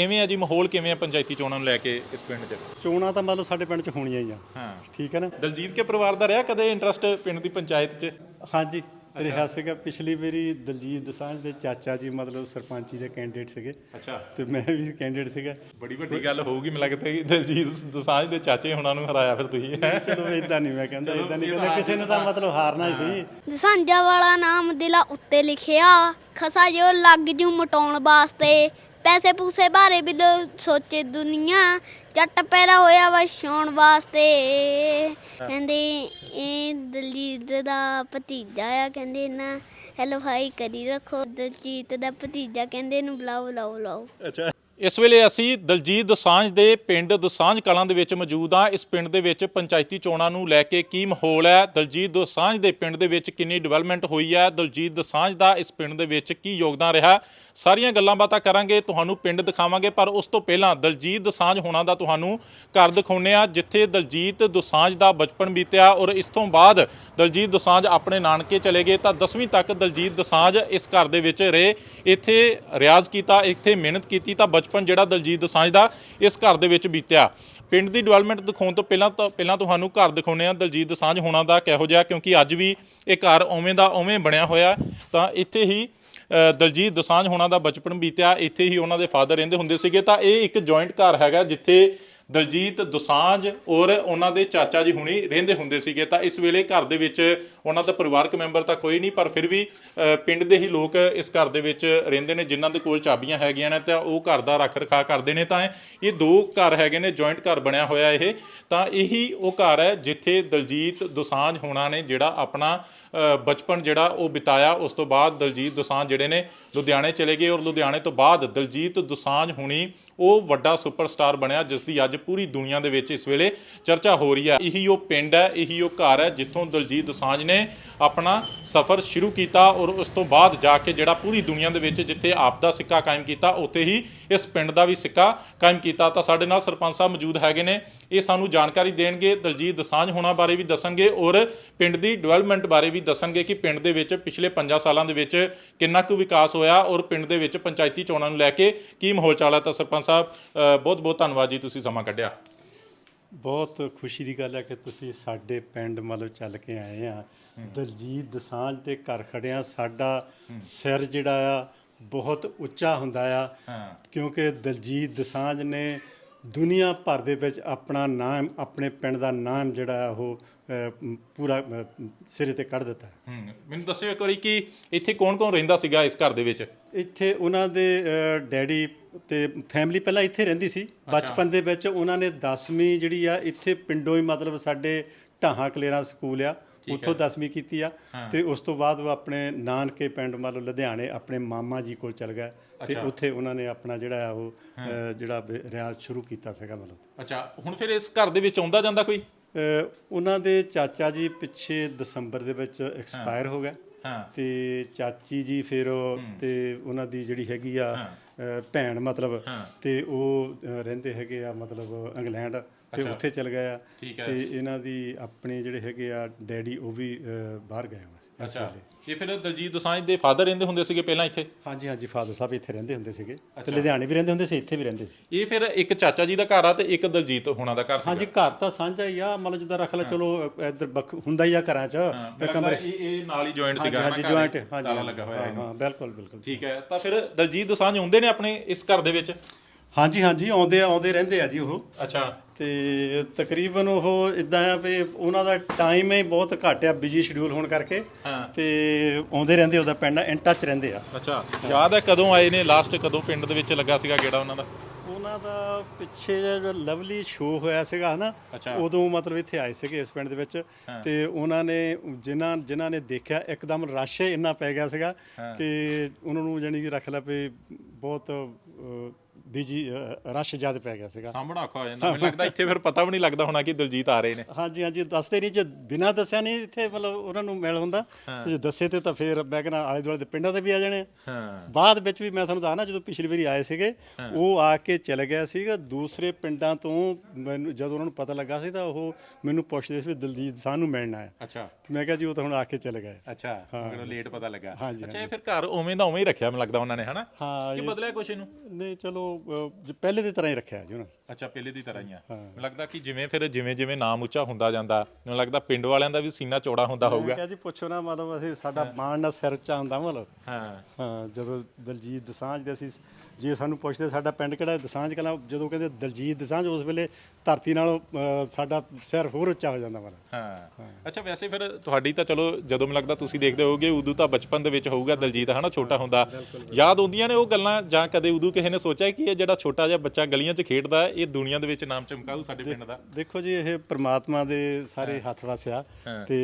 ਕਿਵੇਂ ਆ ਜੀ ਮਾਹੌਲ? ਕਿਵੇਂ ਆ ਪੰਚਾਇਤੀ ਚੋਣਾਂ ਨੂੰ ਲੈ ਕੇ ਇਸ ਪਿੰਡ 'ਚ? ਚੋਣਾਂ ਤਾਂ ਮਤਲਬ ਸਾਡੇ ਪਿੰਡ 'ਚ ਹੋਣੀਆਂ ਹੀ ਆ। ਹਾਂ। ਠੀਕ ਹੈ ਨਾ? ਦਲਜੀਤ ਕੇ ਪਰਿਵਾਰ ਦਾ ਰਿਹਾ ਕਦੇ ਇੰਟਰਸਟ ਪਿੰਡ ਦੀ ਪੰਚਾਇਤ 'ਚ? ਹਾਂਜੀ ਰਿਹਾ ਸੀਗਾ। ਪਿਛਲੀ ਵਾਰੀ ਦਲਜੀਤ ਦਸਾਂਝ ਦੇ ਚਾਚਾ ਜੀ ਮਤਲਬ ਸਰਪੰਚੀ ਦੇ ਕੈਂਡੀਡੇਟ ਸੀਗੇ। ਅੱਛਾ। ਤੇ ਮੈਂ ਵੀ ਕੈਂਡੀਡੇਟ ਸੀਗਾ। ਬੜੀ ਵੱਡੀ ਗੱਲ ਹੋਊਗੀ ਮੈਨੂੰ ਲੱਗਦਾ ਕਿ ਦਲਜੀਤ ਦੋਸਾਂਝ ਦੇ ਚਾਚੇ ਹੁਣਾਂ ਨੂੰ ਹਰਾਇਆ ਫਿਰ ਤੁਸੀਂ? ਚਲੋ ਇਦਾਂ ਨਹੀਂ ਮੈਂ ਕਹਿੰਦਾ ਇਦਾਂ ਨਹੀਂ ਕਹਿੰਦਾ। ਕਿਸੇ ਨੇ ਤਾਂ ਮਤਲਬ ਹਾਰਨਾ ਹੀ ਸੀ। ਦਸਾਂਜਾ ਵਾਲਾ ਨਾਮ ਦਿਲਾ ਉੱਤੇ ਲਿਖਿਆ ਖਸਾ ਜੋ ਲੱਗ ਜੂ ਮਟਾਉਣ ਵਾਸਤੇ। ਪੈਸੇ ਪੂਸੇ ਬਾਰੇ ਵੀ ਲੋ- ਸੋਚੇ ਦੁਨੀਆ, ਜੱਟ ਪੈਦਾ ਹੋਇਆ ਵਾ ਛਾਉਣ ਵਾਸਤੇ। ਕਹਿੰਦੇ ਇਹ ਦਲਜੀਤ ਦਾ ਭਤੀਜਾ ਆ, ਕਹਿੰਦੇ ਨਾ ਹੈਲੋ ਹਾਈ ਕਰੀ ਰੱਖੋ, ਦਲਜੀਤ ਦਾ ਭਤੀਜਾ ਕਹਿੰਦੇ ਇਹਨੂੰ ਬੁਲਾਓ ਬੁਲਾਓ ਬੁਲਾਓ। ਅੱਛਾ। ਇਸ ਵੇਲੇ ਅਸੀਂ ਦਲਜੀਤ ਦੋਸਾਂਝ ਦੇ ਪਿੰਡ ਦੋਸਾਂਝ ਕਲਾਂ ਦੇ ਵਿੱਚ ਮੌਜੂਦ ਹਾਂ। ਇਸ ਪਿੰਡ ਦੇ ਵਿੱਚ ਪੰਚਾਇਤੀ ਚੋਣਾਂ ਨੂੰ ਲੈ ਕੇ ਕੀ ਮਾਹੌਲ ਹੈ? ਦਲਜੀਤ ਦੋਸਾਂਝ ਦੇ ਪਿੰਡ ਦੇ ਵਿੱਚ ਕਿੰਨੀ ਡਿਵੈਲਪਮੈਂਟ ਹੋਈ ਹੈ? ਦਲਜੀਤ ਦੋਸਾਂਝ ਦਾ ਇਸ ਪਿੰਡ ਦੇ ਵਿੱਚ ਕੀ ਯੋਗਦਾਨ ਰਿਹਾ? ਸਾਰੀਆਂ ਗੱਲਾਂ ਬਾਤਾਂ ਕਰਾਂਗੇ, ਤੁਹਾਨੂੰ ਪਿੰਡ ਦਿਖਾਵਾਂਗੇ। ਪਰ ਉਸ ਤੋਂ ਪਹਿਲਾਂ ਦਲਜੀਤ ਦੋਸਾਂਝ ਹੋਣਾ ਦਾ ਤੁਹਾਨੂੰ ਘਰ ਦਿਖਾਉਂਦੇ ਆ ਜਿੱਥੇ ਦਲਜੀਤ ਦੋਸਾਂਝ ਦਾ ਬਚਪਨ ਬੀਤਿਆ ਔਰ ਇਸ ਤੋਂ ਬਾਅਦ ਦਲਜੀਤ ਦੋਸਾਂਝ ਆਪਣੇ ਨਾਨਕੇ ਚਲੇ ਗਏ ਤਾਂ 10ਵੀਂ ਤੱਕ ਦਲਜੀਤ ਦੋਸਾਂਝ ਇਸ ਘਰ ਦੇ ਵਿੱਚ ਰਹੇ। ਇੱਥੇ ਰਿਆਜ਼ ਕੀਤਾ, ਇੱਥੇ ਮਿਹਨਤ ਕੀਤੀ ਤਾਂ ਬਚਪਨ ਬਚਪਨ ਜਿਹੜਾ ਦਲਜੀਤ ਦਸਾਂਝ ਦਾ ਇਸ ਘਰ ਦੇ ਵਿੱਚ ਬੀਤਿਆ। ਪਿੰਡ ਦੀ ਡਿਵੈਲਪਮੈਂਟ ਦਿਖਾਉਣ ਤੋਂ ਪਹਿਲਾਂ ਤਾਂ ਪਹਿਲਾਂ ਤੁਹਾਨੂੰ ਘਰ ਦਿਖਾਉਂਦੇ ਆ ਦਲਜੀਤ ਦਸਾਂਝ ਹੋਣਾ ਦਾ ਕਿਹੋ ਜਿਹਾ, ਕਿਉਂਕਿ ਅੱਜ ਵੀ ਇਹ ਘਰ ਉਵੇਂ ਦਾ ਉਵੇਂ ਬਣਿਆ ਹੋਇਆ ਤਾਂ ਇੱਥੇ ਹੀ ਦਲਜੀਤ ਦਸਾਂਝ ਹੋਣਾ ਦਾ ਬਚਪਨ ਬੀਤਿਆ। ਇੱਥੇ ਹੀ ਉਹਨਾਂ ਦੇ ਫਾਦਰ ਰਹਿੰਦੇ ਹੁੰਦੇ ਸੀਗੇ। ਤਾਂ ਇਹ ਇੱਕ ਜੁਆਇੰਟ ਘਰ ਹੈਗਾ ਜਿੱਥੇ ਦਲਜੀਤ ਦੋਸਾਂਝ ਔਰ ਉਹਨਾਂ ਦੇ ਚਾਚਾ ਜੀ ਹੁਣੀ ਰਹਿੰਦੇ ਹੁੰਦੇ ਸੀਗੇ, ਤਾਂ ਇਸ ਵੇਲੇ ਘਰ ਦੇ ਵਿੱਚ ਉਹਨਾਂ ਦਾ ਪਰਿਵਾਰਕ ਮੈਂਬਰ ਤਾਂ ਕੋਈ ਨਹੀਂ, ਪਰ ਫਿਰ ਵੀ ਪਿੰਡ ਦੇ ਹੀ ਲੋਕ ਇਸ ਘਰ ਦੇ ਵਿੱਚ ਰਹਿੰਦੇ ਨੇ, ਜਿਨ੍ਹਾਂ ਦੇ ਕੋਲ ਚਾਬੀਆਂ ਹੈਗੀਆਂ ਨੇ, ਤਾਂ ਉਹ ਘਰ ਦਾ ਰੱਖ ਰਖਾ ਕਰਦੇ ਨੇ, ਤਾਂ ਇਹ ਦੋ ਘਰ ਹੈਗੇ ਨੇ ਜੁਆਇੰਟ ਘਰ ਬਣਿਆ ਹੋਇਆ ਇਹ, ਤਾਂ ਇਹੀ ਉਹ ਘਰ ਹੈ ਜਿੱਥੇ ਦਲਜੀਤ ਦੋਸਾਂਝ ਹੋਣਾ ਨੇ, ਜਿਹੜਾ ਆਪਣਾ ਬਚਪਨ ਜਿਹੜਾ ਉਹ ਬਿਤਾਇਆ, ਉਸ ਤੋਂ ਬਾਅਦ ਦਲਜੀਤ ਦੋਸਾਂਝ ਜਿਹੜੇ ਨੇ, ਲੁਧਿਆਣੇ ਚਲੇ ਗਏ ਔਰ ਲੁਧਿਆਣੇ ਤੋਂ ਬਾਅਦ ਦਲਜੀਤ ਦੋਸਾਂਝ ਹੁਣੀ ਉਹ ਵੱਡਾ ਸੁਪਰਸਟਾਰ ਬਣਿਆ ਜਿਸ ਦੀ ਅੱਜ ਪੂਰੀ ਦੁਨੀਆ ਦੇ ਵਿੱਚ ਇਸ ਵੇਲੇ ਚਰਚਾ ਹੋ ਰਹੀ ਹੈ। ਇਹੀ ਉਹ ਪਿੰਡ ਹੈ, ਇਹੀ ਉਹ ਘਰ ਹੈ ਜਿੱਥੋਂ ਦਲਜੀਤ ਦੋਸਾਂਝ ਨੇ ਆਪਣਾ ਸਫ਼ਰ ਸ਼ੁਰੂ ਕੀਤਾ ਔਰ ਉਸ ਤੋਂ ਬਾਅਦ ਜਾ ਕੇ ਜਿਹੜਾ ਪੂਰੀ ਦੁਨੀਆ ਦੇ ਵਿੱਚ ਜਿੱਥੇ ਆਪ ਦਾ ਸਿੱਕਾ ਕਾਇਮ ਕੀਤਾ, ਉੱਥੇ ਹੀ ਇਸ ਪਿੰਡ ਦਾ ਵੀ ਸਿੱਕਾ ਕਾਇਮ ਕੀਤਾ। ਤਾਂ ਸਾਡੇ ਨਾਲ ਸਰਪੰਚ ਸਾਹਿਬ ਮੌਜੂਦ ਹੈਗੇ ਨੇ, ਇਹ ਸਾਨੂੰ ਜਾਣਕਾਰੀ ਦੇਣਗੇ, ਦਲਜੀਤ ਦੋਸਾਂਝ ਹੋਣਾ ਬਾਰੇ ਵੀ ਦੱਸਣਗੇ ਔਰ ਪਿੰਡ ਦੀ ਡਿਵੈਲਪਮੈਂਟ ਬਾਰੇ ਵੀ ਦੱਸਣਗੇ ਕਿ ਪਿੰਡ ਦੇ ਵਿੱਚ ਪਿਛਲੇ 5 ਸਾਲਾਂ ਦੇ ਵਿੱਚ ਕਿੰਨਾ ਕੁ ਵਿਕਾਸ ਹੋਇਆ ਔਰ ਪਿੰਡ ਦੇ ਵਿੱਚ ਪੰਚਾਇਤੀ ਚੋਣਾਂ ਨੂੰ ਲੈ ਕੇ ਕੀ ਮਾਹੌਲ ਚਾਲ ਹੈ। ਤਾਂ ਸਰਪੰਚ ਸਾਹਿਬ ਬਹੁਤ ਬਹੁਤ ਧੰਨਵਾਦ ਜੀ, ਤੁਸੀਂ ਸਮਾਂ ਕੱਢਿਆ। ਬਹੁਤ ਖੁਸ਼ੀ ਦੀ ਗੱਲ ਹੈ ਕਿ ਤੁਸੀਂ ਸਾਡੇ ਪਿੰਡ ਮਤਲਬ ਚੱਲ ਕੇ ਆਏ ਆ। ਦਲਜੀਤ ਦਸਾਂਝ ਦੇ ਘਰ ਖੜਿਆ। ਸਾਡਾ ਸਿਰ ਜਿਹੜਾ ਆ ਬਹੁਤ ਉੱਚਾ ਹੁੰਦਾ ਆ। ਕਿਉਂਕਿ ਦਲਜੀਤ ਦਸਾਂਝ ਨੇ ਦੁਨੀਆ ਭਰ ਦੇ ਵਿੱਚ ਆਪਣਾ ਨਾਮ ਆਪਣੇ ਪਿੰਡ ਦਾ ਨਾਮ ਜਿਹੜਾ ਆ ਉਹ ਪੂਰਾ ਸਿਰੇ ਤੇ ਕੱਢ ਦਿੱਤਾ ਮੈਨੂੰ ਦੱਸਿਓ ਇੱਕ ਵਾਰੀ ਕਿ ਇੱਥੇ ਕੌਣ ਕੌਣ ਰਹਿੰਦਾ ਸੀਗਾ ਇਸ ਘਰ ਦੇ ਵਿੱਚ? ਇੱਥੇ ਉਹਨਾਂ ਦੇ ਡੈਡੀ ਤੇ ਫੈਮਿਲੀ ਪਹਿਲਾਂ ਇੱਥੇ ਰਹਿੰਦੀ ਸੀ। ਬਚਪਨ ਦੇ ਵਿੱਚ ਉਹਨਾਂ ਨੇ 10ਵੀਂ ਜਿਹੜੀ ਆ ਇੱਥੇ ਪਿੰਡੋਂ ਹੀ ਮਤਲਬ ਸਾਡੇ ਢਾਹਾਂ ਕਲੇਰਾ ਸਕੂਲ ਆ। ਉੱਥੋਂ 10ਵੀਂ ਕੀਤੀ ਆ ਤੇ ਉਸ ਤੋਂ ਬਾਅਦ ਉਹ ਆਪਣੇ ਨਾਨਕੇ ਪਿੰਡ ਮਤਲਬ ਲੁਧਿਆਣੇ ਆਪਣੇ ਮਾਮਾ ਜੀ ਕੋਲ ਚਲ ਗਏ ਤੇ ਉੱਥੇ ਉਹਨਾਂ ਨੇ ਆਪਣਾ ਜਿਹੜਾ ਉਹ ਜਿਹੜਾ ਰਿਆਜ਼ ਸ਼ੁਰੂ ਕੀਤਾ ਸੀਗਾ ਮਤਲਬ। ਅੱਛਾ ਹੁਣ ਫਿਰ ਇਸ ਘਰ ਦੇ ਵਿੱਚ ਆਉਂਦਾ ਜਾਂਦਾ ਕੋਈ? ਉਹਨਾਂ ਦੇ ਚਾਚਾ ਜੀ ਪਿੱਛੇ ਦਸੰਬਰ ਦੇ ਵਿੱਚ ਐਕਸਪਾਇਰ ਹੋ। ਹਾਂ ਤੇ ਚਾਚੀ ਜੀ ਫਿਰ ਤੇ ਉਹਨਾਂ ਦੀ ਜਿਹੜੀ ਹੈਗੀ ਆ ਭੈਣ ਮਤਲਬ ਤੇ ਉਹ ਰਹਿੰਦੇ ਹੈਗੇ ਆ ਮਤਲਬ ਇੰਗਲੈਂਡ। ਤੇ ਉੱਥੇ ਚਲ ਗਏ ਆ। ਠੀਕ ਹੈ। ਤੇ ਇਹਨਾਂ ਦੀ ਆਪਣੇ ਜਿਹੜੇ ਹੈਗੇ ਆ ਡੈਡੀ ਉਹ ਵੀ ਬਾਹਰ ਗਏ ਹੋਏ ਸੀ। ਅੱਛਾ। ਇਹ ਫਿਰ ਦਲਜੀਤ ਦੋਸਾਂਝ ਦੇ ਫਾਦਰ ਰਹਿੰਦੇ ਹੁੰਦੇ ਸੀਗੇ ਪਹਿਲਾਂ ਇੱਥੇ? ਹਾਂਜੀ ਹਾਂਜੀ ਫਾਦਰ ਸਾਹਿਬ ਇੱਥੇ ਰਹਿੰਦੇ ਹੁੰਦੇ ਸੀਗੇ। ਤੇ ਲੁਧਿਆਣੇ ਵੀ ਰਹਿੰਦੇ ਹੁੰਦੇ ਸੀ ਇੱਥੇ ਵੀ ਰਹਿੰਦੇ ਸੀ। ਇਹ ਫਿਰ ਇੱਕ ਚਾਚਾ ਜੀ ਦਾ ਘਰ ਆ ਤੇ ਇੱਕ ਦਲਜੀਤ ਹੋਣਾ ਦਾ ਘਰ ਸੀ ਹਾਂਜੀ ਘਰ ਤਾਂ ਸਾਂਝਾ ਹੀ ਆ। ਮਤਲਬ ਜਿੱਦਾਂ ਰੱਖ ਲੈ ਚਲੋ ਇੱਧਰ ਹੁੰਦਾ ਹੀ ਆ ਘਰਾਂ 'ਚ। ਕਮਰੇ ਇਹ ਇਹ ਨਾਲ ਹੀ ਜੁਆਇੰਟ ਸੀਗਾ ਹਾਂਜੀ। ਜੁਆਇੰਟ ਹਾਂਜੀ ਲੱਗਾ ਹੋਇਆ ਹਾਂ ਬਿਲਕੁਲ ਬਿਲਕੁਲ। ਠੀਕ ਹੈ। ਤਾਂ ਫਿਰ ਦਲਜੀਤ ਦੋਸਾਂਝ ਹੁੰਦੇ ਨੇ ਆਪਣੇ ਇਸ ਘਰ ਦੇ ਵਿੱਚ? ਹਾਂਜੀ ਹਾਂਜੀ ਆਉਂਦੇ ਆਉਂਦੇ ਰਹਿੰਦੇ ਆ ਜੀ ਉਹ। ਅੱਛਾ। ਤੇ ਤਕਰੀਬਨ ਉਹ ਇਦਾਂ ਆ ਵੀ ਉਹਨਾਂ ਦਾ ਟਾਈਮ ਹੀ ਬਹੁਤ ਘੱਟ ਆ ਬਿਜ਼ੀ ਸ਼ਡਿਊਲ ਹੋਣ ਕਰਕੇ। ਹਾਂ। ਤੇ ਆਉਂਦੇ ਰਹਿੰਦੇ ਉਹਦਾ ਪਿੰਡ ਇਨ ਟੱਚ ਰਹਿੰਦੇ ਆ। ਅੱਛਾ ਯਾਦ ਹੈ ਕਦੋਂ ਆਏ ਨੇ ਲਾਸਟ ਕਦੋਂ ਪਿੰਡ ਦੇ ਵਿੱਚ ਲੱਗਾ ਸੀਗਾ ਗੇੜਾ ਉਹਨਾਂ ਦਾ? ਉਹਨਾਂ ਦਾ ਪਿੱਛੇ ਜਿਹੜਾ ਲਵਲੀ ਸ਼ੋਅ ਹੋਇਆ ਸੀਗਾ ਹਨਾ। ਉਦੋਂ ਮਤਲਬ ਇੱਥੇ ਆਏ ਸੀਗੇ ਇਸ ਪਿੰਡ ਦੇ ਵਿੱਚ। ਤੇ ਉਹਨਾਂ ਨੇ ਜਿਨ੍ਹਾਂ ਜਿਨ੍ਹਾਂ ਨੇ ਦੇਖਿਆ ਇੱਕਦਮ ਰਸ਼ ਇੰਨਾ ਪੈ ਗਿਆ ਸੀਗਾ ਕਿ ਉਹਨਾਂ ਨੂੰ ਜਾਨੀ ਕਿ ਰੱਖ ਲੈ ਵੀ ਬਹੁਤ ਬਿਜ਼ੀ ਰਸ਼ ਜ਼ਿਆਦਾ ਪੈ ਗਿਆ ਸੀਗਾ। ਸਾਹਮਣਾ ਔਖਾ ਹੋ ਜਾਂਦਾ। ਮੈਨੂੰ ਲੱਗਦਾ ਇੱਥੇ ਫਿਰ ਪਤਾ ਵੀ ਨਹੀਂ ਲੱਗਦਾ ਹੋਣਾ ਕਿ ਦਲਜੀਤ ਆ ਰਹੇ ਨੇ। ਹਾਂਜੀ ਹਾਂਜੀ ਦੱਸਦੇ ਨਹੀਂ ਜੇ ਬਿਨਾਂ ਦੱਸਿਆ ਨਹੀਂ ਇੱਥੇ ਮਤਲਬ ਉਹਨਾਂ ਨੂੰ ਮਿਲ ਹੁੰਦਾ। ਤੇ ਜੇ ਦੱਸੇ ਤੇ ਤਾਂ ਫਿਰ ਮੈਂ ਕਹਿੰਦਾ ਆਲੇ ਦੁਆਲੇ ਦੇ ਪਿੰਡਾਂ ਦੇ ਵੀ ਆ ਜਾਣੇ ਆ। ਹਾਂ। ਬਾਅਦ ਵਿੱਚ ਵੀ ਮੈਂ ਤੁਹਾਨੂੰ ਦੱਸਣਾ ਜਦੋਂ ਪਿਛਲੀ ਵਾਰੀ ਆਏ ਸੀਗੇ ਉਹ ਆ ਕੇ ਚਲੇ ਗਿਆ ਸੀਗਾ। ਦੂਸਰੇ ਪਿੰਡਾਂ ਤੋਂ ਮੈਨੂੰ ਜਦੋਂ ਉਹਨਾਂ ਨੂੰ ਪਤਾ ਲੱਗਾ ਸੀ ਤਾਂ ਉਹ ਮੈਨੂੰ ਪੁੱਛਦੇ ਸੀ ਵੀ ਦਲਜੀਤ ਸਾਨੂੰ ਮਿਲਣਾ ਹੈ ਅੱਛਾ। ਮੈਂ ਕਿਹਾ ਜੀ ਉਹ ਤਾਂ ਹੁਣ ਆ ਕੇ ਚਲੇ ਗਏ। ਅੱਛਾ। ਮੈਨੂੰ ਲੇਟ ਪਤਾ ਲੱਗਾ। ਹਾਂਜੀ, ਅੱਛਾ ਇਹ ਫਿਰ ਘਰ ਉਵੇਂ ਦਾ ਉਵੇਂ ਹੀ ਰੱਖਿਆ ਮੈਨੂੰ ਲੱਗਦਾ ਉਹਨਾਂ ਨੇ ਹਨਾ? ਹਾਂ ਕਿ ਬਦਲਿਆ ਕੁਛ ਇਹਨੂੰ? ਨਹੀਂ ਚਲੋ ਅਹ, ਜ- ਪਹਿਲੇ ਦੀ ਤਰ੍ਹਾਂ ਹੀ ਰੱਖਿਆ ਜੀ ਉਹਨਾਂ ਨੇ। ਅੱਛਾ ਪਹਿਲੇ ਦੀ ਤਰ੍ਹਾਂ ਹੀ ਆ। ਮੈਨੂੰ ਲੱਗਦਾ ਕਿ ਜਿਵੇਂ ਫਿਰ ਜਿਵੇਂ ਜਿਵੇਂ ਨਾਮ ਉੱਚਾ ਹੁੰਦਾ ਜਾਂਦਾ ਮੈਨੂੰ ਲੱਗਦਾ ਪਿੰਡ ਵਾਲਿਆਂ ਦਾ ਵੀ ਸੀਨਾ ਚੌੜਾ ਹੁੰਦਾ ਮੈਂ ਹੋਊਗਾ। ਕਿਹਾ ਜੀ ਪੁੱਛੋ ਨਾ ਮਤਲਬ ਅਸੀਂ ਸਾਡਾ ਮਾਣ ਨਾਲ ਸਿਰ ਉੱਚਾ ਹੁੰਦਾ ਮਤਲਬ। ਹਾਂ। ਹਾਂ ਜਦੋਂ ਦਲਜੀਤ ਦਸਾਂਝ ਦੇ ਅਸੀਂ ਜੇ ਸਾਨੂੰ ਪੁੱਛਦੇ ਸਾਡਾ ਪਿੰਡ ਕਿਹੜਾ ਹੈ? ਦਸਾਂਝ ਕਲਾਂ ਜਦੋਂ ਕਹਿੰਦੇ ਦਲਜੀਤ ਦਸਾਂਝ ਉਸ ਵੇਲੇ ਧਰਤੀ ਨਾਲੋਂ ਸਾਡਾ ਸਿਰ ਹੋਰ ਉੱਚਾ ਹੋ ਜਾਂਦਾ ਮਤਲਬ। ਹਾਂ। ਅੱਛਾ ਵੈਸੇ ਫਿਰ ਤੁਹਾਡੀ ਤਾਂ ਚਲੋ ਜਦੋਂ ਮੈਨੂੰ ਲੱਗਦਾ ਤੁਸੀਂ ਦੇਖਦੇ ਹੋਗੇ ਉਦੋਂ ਤਾਂ ਬਚਪਨ ਦੇ ਵਿੱਚ ਹੋਊਗਾ ਦਲਜੀਤ ਹਨਾ ਛੋਟਾ ਹੁੰਦਾ। ਯਾਦ ਆਉਂਦੀਆਂ ਨੇ ਉਹ ਗੱਲਾਂ ਜਾਂ ਕਦੇ ਉਦੋਂ ਕਿਸੇ ਨੇ ਸੋਚਿਆ ਕਿ ਇਹ ਜਿਹੜਾ ਛੋਟਾ ਜਿਹਾ ਬੱਚਾ ਗਲੀਆਂ 'ਚ ਖੇਡਦਾ ਹੈ, ਇਹ ਦੁਨੀਆ ਦੇ ਵਿੱਚ ਨਾਮ ਚਮਕਾਊ ਸਾਡੇ ਪਿੰਡ ਦਾ। ਦੇਖੋ ਜੀ ਇਹ ਪ੍ਰਮਾਤਮਾ ਦੇ ਸਾਰੇ ਹੱਥ ਵਸਿਆ। ਤੇ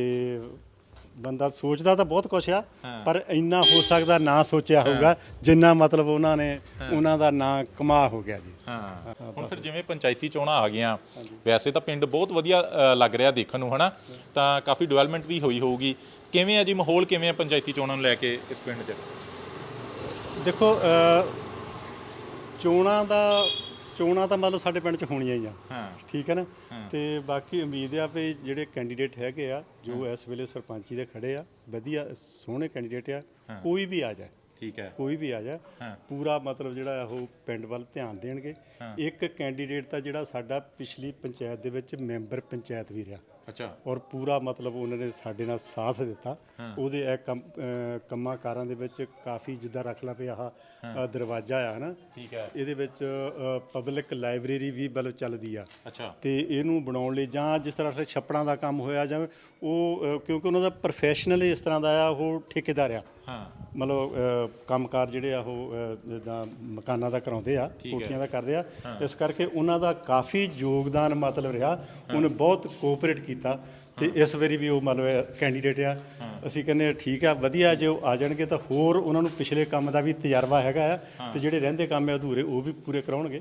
ਬੰਦਾ ਸੋਚਦਾ ਤਾਂ ਬਹੁਤ ਕੁਛ ਆ ਪਰ ਇੰਨਾ ਹੋ ਸਕਦਾ ਨਾ ਸੋਚਿਆ ਹੋਊਗਾ ਜਿੰਨਾ ਮਤਲਬ ਉਹਨਾਂ ਨੇ ਉਹਨਾਂ ਦਾ ਨਾਂ ਕਮਾ ਹੋ ਗਿਆ ਜੀ। ਹਾਂ। ਹੁਣ ਫਿਰ ਜਿਵੇਂ ਪੰਚਾਇਤੀ ਚੋਣਾਂ ਆ ਗਈਆਂ ਵੈਸੇ ਤਾਂ ਪਿੰਡ ਬਹੁਤ ਵਧੀਆ ਲੱਗ ਰਿਹਾ ਦੇਖਣ ਨੂੰ ਹਨਾ? ਤਾਂ ਕਾਫੀ ਡਿਵੈਲਪਮੈਂਟ ਵੀ ਹੋਈ ਹੋਊਗੀ। ਕਿਵੇਂ ਹੈ ਜੀ ਮਾਹੌਲ ਕਿਵੇਂ ਹੈ ਪੰਚਾਇਤੀ ਚੋਣਾਂ ਨੂੰ ਲੈ ਕੇ ਇਸ ਪਿੰਡ 'ਚ? ਦੇਖੋ ਚੋਣਾਂ ਦਾ ਚੋਣਾਂ ਤਾਂ ਮਤਲਬ ਸਾਡੇ ਪਿੰਡ 'ਚ ਹੋਣੀਆਂ ਹੀ ਆ। ਹਾਂ। ਠੀਕ ਹੈ ਨਾ? ਤੇ ਬਾਕੀ ਉਮੀਦ ਆ ਵੀ ਜਿਹੜੇ ਕੈਂਡੀਡੇਟ ਹੈਗੇ ਆ ਜੋ ਇਸ ਵੇਲੇ ਸਰਪੰਚੀ ਦੇ ਖੜੇ ਆ ਵਧੀਆ ਸੋਹਣੇ ਕੈਂਡੀਡੇਟ ਆ ਕੋਈ ਵੀ ਆ ਜਾਏ। ਠੀਕ ਹੈ। ਕੋਈ ਵੀ ਆ ਜਾ। ਪੂਰਾ ਮਤਲਬ ਜਿਹੜਾ ਉਹ ਪਿੰਡ ਵੱਲ ਧਿਆਨ ਦੇਣਗੇ। ਇੱਕ ਕੈਂਡੀਡੇਟ ਤਾਂ ਜਿਹੜਾ ਸਾਡਾ ਪਿਛਲੀ ਪੰਚਾਇਤ ਦੇ ਵਿੱਚ ਮੈਂਬਰ ਪੰਚਾਇਤ ਵੀ ਰਿਹਾ। ਅੱਛਾ। ਔਰ ਪੂਰਾ ਮਤਲਬ ਉਹਨਾਂ ਨੇ ਸਾਡੇ ਨਾਲ ਸਾਥ ਦਿੱਤਾ। ਉਹਦੇ ਇਹ ਕੰਮ ਅਹ ਕੰਮਾਂ ਕਾਰਾਂ ਦੇ ਵਿੱਚ ਕਾਫੀ ਜਿੱਦਾਂ ਰੱਖ ਲਾ ਪਿਆ ਆਹ ਦਰਵਾਜ਼ਾ ਆ ਨਾ। ਠੀਕ ਹੈ। ਇਹਦੇ ਵਿੱਚ ਪਬਲਿਕ ਲਾਇਬ੍ਰੇਰੀ ਵੀ ਮਤਲਬ ਚੱਲਦੀ ਆ। ਅੱਛਾ। ਤੇ ਇਹਨੂੰ ਬਣਾਉਣ ਲਈ ਜਾਂ ਜਿਸ ਤਰ੍ਹਾਂ ਫਿਰ ਛੱਪੜਾਂ ਦਾ ਕੰਮ ਹੋਇਆ ਜਾਂ ਉਹ ਅਹ, ਕਿਉਂਕਿ ਉਹਨਾਂ ਦਾ ਪ੍ਰੋਫੈਸ਼ਨਲ ਇਸ ਤਰ੍ਹਾਂ ਦਾ ਆ ਉਹ ਠੇਕੇਦਾਰ ਆ। ਹਾਂ। ਮਤਲਬ ਅਹ, ਕੰਮਕਾਰ ਜਿਹੜੇ ਆ ਉਹ ਅਹ, ਜਿੱਦਾਂ ਮਕਾਨਾਂ ਦਾ ਕਰਾਉਂਦੇ ਆ ਕੋਠੀਆਂ ਦਾ ਕਰਦੇ ਆ। ਇਸ ਕਰਕੇ ਉਹਨਾਂ ਦਾ ਕਾਫੀ ਯੋਗਦਾਨ ਮਤਲਬ ਰਿਹਾ। ਉਹਨੇ ਬਹੁਤ ਕੋਆਪਰੇਟ ਕੀਤਾ। ਤੇ ਇਸ ਵਾਰੀ ਵੀ ਉਹ ਮਤਲਬ ਕੈਂਡੀਡੇਟ ਆ। ਅਸੀਂ ਕਹਿੰਦੇ ਠੀਕ ਆ ਵਧੀਆ ਜੇ ਉਹ ਆ ਜਾਣਗੇ ਤਾਂ ਹੋਰ ਉਹਨਾਂ ਨੂੰ ਪਿਛਲੇ ਕੰਮ ਦਾ ਵੀ ਤਜਰਬਾ ਹੈਗਾ ਆ ਤੇ ਜਿਹੜੇ ਰਹਿੰਦੇ ਕੰਮ ਅਧੂਰੇ ਉਹ ਵੀ ਪੂਰੇ ਕਰਾਉਣਗੇ।